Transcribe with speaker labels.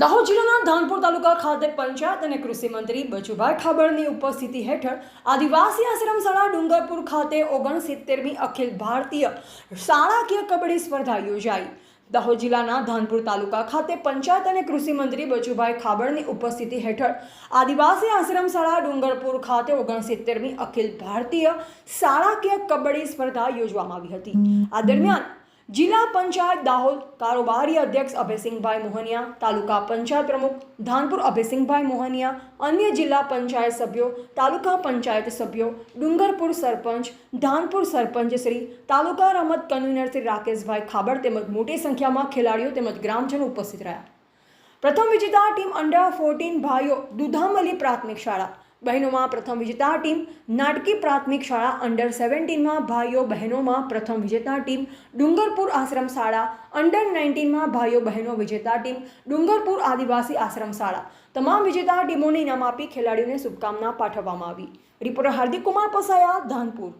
Speaker 1: દાહોદ જિલ્લાના ધાનપુર તાલુકા ખાતે પંચાયત અને કૃષિ મંત્રી બચુભાઈ ખાબડની ઉપસ્થિતિ હેઠળ આદિવાસી આશ્રમ શાળા ડુંગરપુર ખાતે ઓગણસિત્તેરમી અખિલ ભારતીય શાળાકીય કબડ્ડી સ્પર્ધા યોજાઈ. દાહોદ જિલ્લાના ધાનપુર તાલુકા ખાતે પંચાયત અને કૃષિ મંત્રી બચુભાઈ ખાબડની ઉપસ્થિતિ હેઠળ આદિવાસી આશ્રમ શાળા ડુંગરપુર ખાતે ઓગણસિત્તેરમી અખિલ ભારતીય શાળાકીય કબડ્ડી સ્પર્ધા યોજવામાં આવી હતી. આ દરમિયાન જિલ્લા પંચાયત દાહોદ કારોબારી અધ્યક્ષ અભયસિંહભાઈ મોહનિયા, તાલુકા પંચાયત પ્રમુખ ધાનપુર અભયસિંહભાઈ મોહનિયા, અન્ય જિલ્લા પંચાયત સભ્યો, તાલુકા પંચાયત સભ્યો, ડુંગરપુર સરપંચ, ધાનપુર સરપંચ શ્રી, તાલુકા રમત કન્વીનર શ્રી રાકેશભાઈ ખાબડ તેમજ મોટી સંખ્યામાં ખેલાડીઓ તેમજ ગ્રામજનો ઉપસ્થિત રહ્યા. પ્રથમ વિજેતા ટીમ અંડર ફોર્ટીન ભાઈઓ દુધામલી પ્રાથમિક શાળા બહેનોમાં પ્રથમ વિજેતા ટીમ નાટકી પ્રાથમિક શાળા અંડર સેવન્ટીનમાં ભાઈઓ બહેનોમાં પ્રથમ વિજેતા ટીમ ડુંગરપુર આશ્રમ શાળા અંડર નાઇન્ટીનમાં ભાઈઓ બહેનો વિજેતા ટીમ ડુંગરપુર આદિવાસી આશ્રમ શાળા. તમામ વિજેતા ટીમોને ઇનામ આપી ખેલાડીઓને શુભકામના પાઠવવામાં આવી. રિપોર્ટર હાર્દિક કુમાર પસાયા ધાનપુર.